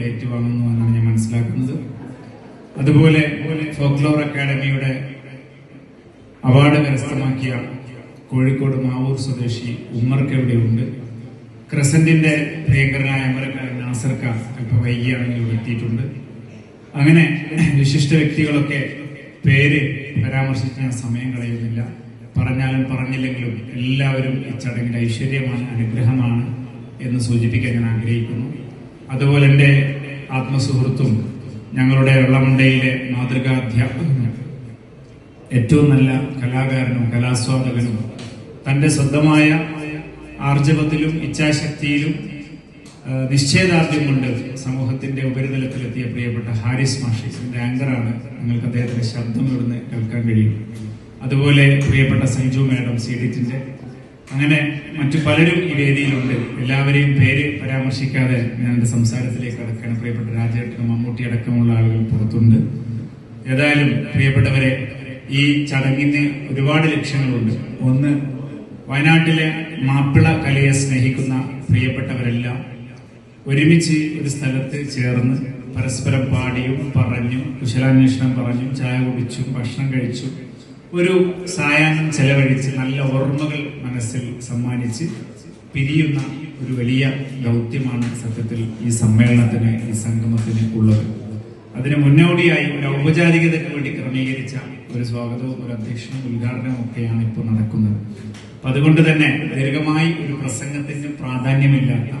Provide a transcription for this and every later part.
അത് ഏറ്റുവാങ്ങുന്നു എന്നാണ് ഞാൻ മനസ്സിലാക്കുന്നത്. അതുപോലെ ഫോക്ലോർ അക്കാദമിയുടെ അവാർഡ് കരസ്ഥമാക്കിയ കോഴിക്കോട് മാവൂർ സ്വദേശി ഉമ്മർക്ക് എവിടെയുണ്ട്? ക്രസന്റിന്റെ പ്രിയങ്കരനായ അമരക്കാരൻ നാസർക്ക ഇപ്പൊ വൈകിയാണെങ്കിൽ ഇവിടെ എത്തിയിട്ടുണ്ട്. അങ്ങനെ വിശിഷ്ട വ്യക്തികളൊക്കെ പേര് പരാമർശിക്കാൻ സമയം കളയുന്നില്ല. പറഞ്ഞാലും പറഞ്ഞില്ലെങ്കിലും എല്ലാവരും ഈ ചടങ്ങിൽ ഐശ്വര്യമാണ് അനുഗ്രഹമാണ് എന്ന് സൂചിപ്പിക്കാൻ ഞാൻ ആഗ്രഹിക്കുന്നു. അതുപോലെ എന്റെ ആത്മസുഹൃത്തും ഞങ്ങളുടെ വെള്ളമുണ്ടയിലെ മാതൃകാ അധ്യാപകനും ഏറ്റവും നല്ല കലാകാരനും കലാസ്വാദകനും തന്റെ സ്വന്തമായ ആർജവത്തിലും ഇച്ഛാശക്തിയിലും നിശ്ചയദാർഢ്യം കൊണ്ട് സമൂഹത്തിന്റെ ഉപരിതലത്തിലെത്തിയ പ്രിയപ്പെട്ട ഹാരിസ് മാഷീസിന്റെ ആങ്കറാണ് നിങ്ങൾക്ക് അദ്ദേഹത്തിന്റെ ശബ്ദം ഇവിടുന്ന് കേൾക്കാൻ കഴിയും അതുപോലെ പ്രിയപ്പെട്ട സഞ്ജു മാഡം സീഡിറ്റിന്റെ അങ്ങനെ മറ്റു പലരും ഈ വേദിയിലുണ്ട്. എല്ലാവരെയും പേര് പരാമർശിക്കാതെ ഞാൻ എന്റെ സംസാരത്തിലേക്ക് കടക്കാൻ പ്രിയപ്പെട്ട രാജേട്ടനും മമ്മൂട്ടി അടക്കമുള്ള ആളുകൾ പുറത്തുണ്ട്. ഏതായാലും പ്രിയപ്പെട്ടവരെ ഈ ചടങ്ങിന് ഒരുപാട് ലക്ഷ്യങ്ങളുണ്ട്. ഒന്ന് വയനാട്ടിലെ മാപ്പിള കലയെ സ്നേഹിക്കുന്ന പ്രിയപ്പെട്ടവരെല്ലാം ഒരുമിച്ച് ഒരു സ്ഥലത്ത് ചേർന്ന് പരസ്പരം പാടിയും പറഞ്ഞും കുശലാന്വേഷണം പറഞ്ഞും ചായ കുടിച്ചും ഭക്ഷണം കഴിച്ചും ഒരു സായാഹ്നം ചെലവഴിച്ച് നല്ല ഓർമ്മകൾ മനസ്സിൽ സമ്മാനിച്ച് പിരിയുന്ന ഒരു വലിയ ദൗത്യമാണ് സത്യത്തിൽ ഈ സമ്മേളനത്തിന് ഈ സംഗമത്തിന് ഉള്ളത്. അതിന് മുന്നോടിയായി ഒരു ഔപചാരികതയ്ക്ക് വേണ്ടി ക്രമീകരിച്ച ഒരു സ്വാഗതവും ഒരു അധ്യക്ഷനും ഉദ്ഘാടനവും ഒക്കെയാണ് ഇപ്പോൾ നടക്കുന്നത്. അപ്പൊ അതുകൊണ്ട് തന്നെ ദീർഘമായി ഒരു പ്രസംഗത്തിന് പ്രാധാന്യമില്ലാത്ത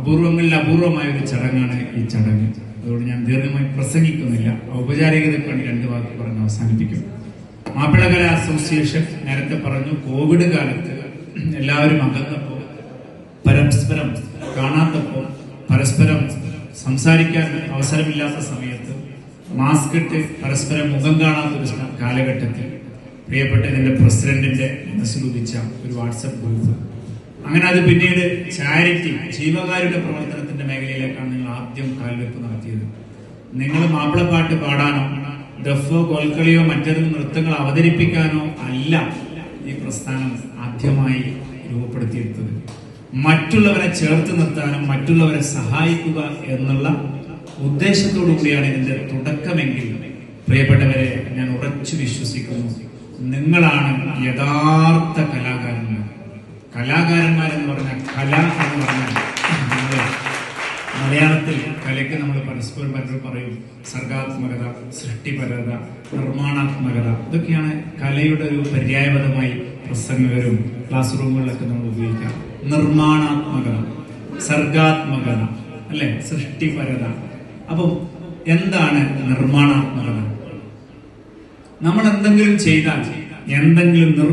അപൂർവങ്ങളിൽ അപൂർവമായ ഒരു ചടങ്ങാണ് ഈ ചടങ്ങ്. അതുകൊണ്ട് ഞാൻ ദീർഘമായി പ്രസംഗിക്കുന്നില്ല. ഔപചാരികതയ്ക്ക് വേണ്ടി രണ്ട് വാക്ക് പറഞ്ഞ് അവസാനിപ്പിക്കും മാപ്പിളകല അസോസിയേഷൻ നേരത്തെ പറഞ്ഞു കോവിഡ് കാലത്ത് എല്ലാവരും അകന്നപ്പോൾ പരസ്പരം കാണാത്തപ്പോൾ പരസ്പരം സംസാരിക്കാൻ അവസരമില്ലാത്ത സമയത്ത് മാസ്ക് ഇട്ട് പരസ്പരം മുഖം കാണാത്ത ഒരു കാലഘട്ടത്തിൽ പ്രിയപ്പെട്ട ഇതിന്റെ പ്രസിഡന്റിന്റെ മനസ്സിലുദിച്ച ഒരു വാട്സപ്പ് ഗ്രൂപ്പ്. അങ്ങനെ അത് പിന്നീട് ചാരിറ്റി ജീവകാരുടെ പ്രവർത്തനത്തിന്റെ മേഖലയിലേക്കാണ് നിങ്ങൾ ആദ്യം കാൽവെപ്പ് നടത്തിയത്. നിങ്ങൾ മാപ്പിളപ്പാട്ട് പാടാനോ ദഫോ കോൽക്കളിയോ മറ്റേത് നൃത്തങ്ങൾ അവതരിപ്പിക്കാനോ അല്ല ഈ പ്രസ്ഥാനം ആദ്യമായി രൂപപ്പെടുത്തിയെടുത്തത് മറ്റുള്ളവരെ ചേർത്ത് നിർത്താനും മറ്റുള്ളവരെ സഹായിക്കുക എന്നുള്ള ഉദ്ദേശത്തോടു കൂടിയാണ് ഇതിന്റെ തുടക്കമെങ്കിൽ പ്രിയപ്പെട്ടവരെ ഞാൻ ഉറച്ചു വിശ്വസിക്കുന്നു. നിങ്ങളാണ് യഥാർത്ഥ കലാകാരന്മാർ. കലയ്ക്ക് നമ്മൾ പരസ്പരം പരസ്പരം പറയും. സർഗാത്മകത സൃഷ്ടിപരത നിർമ്മാണാത്മകത. ഇതൊക്കെയാണ് കലയുടെ ഒരു പര്യായപദമായി പ്രസംഗകരും ക്ലാസ് റൂമുകളിലൊക്കെ നമ്മൾ ഉപയോഗിക്കാം. നിർമ്മാണാത്മകത സർഗാത്മകത അല്ലെ? സൃഷ്ടിപരത. അപ്പം എന്താണ് നിർമ്മാണാത്മകത? നമ്മൾ എന്തെങ്കിലും ചെയ്താൽ എന്തെങ്കിലും നിർ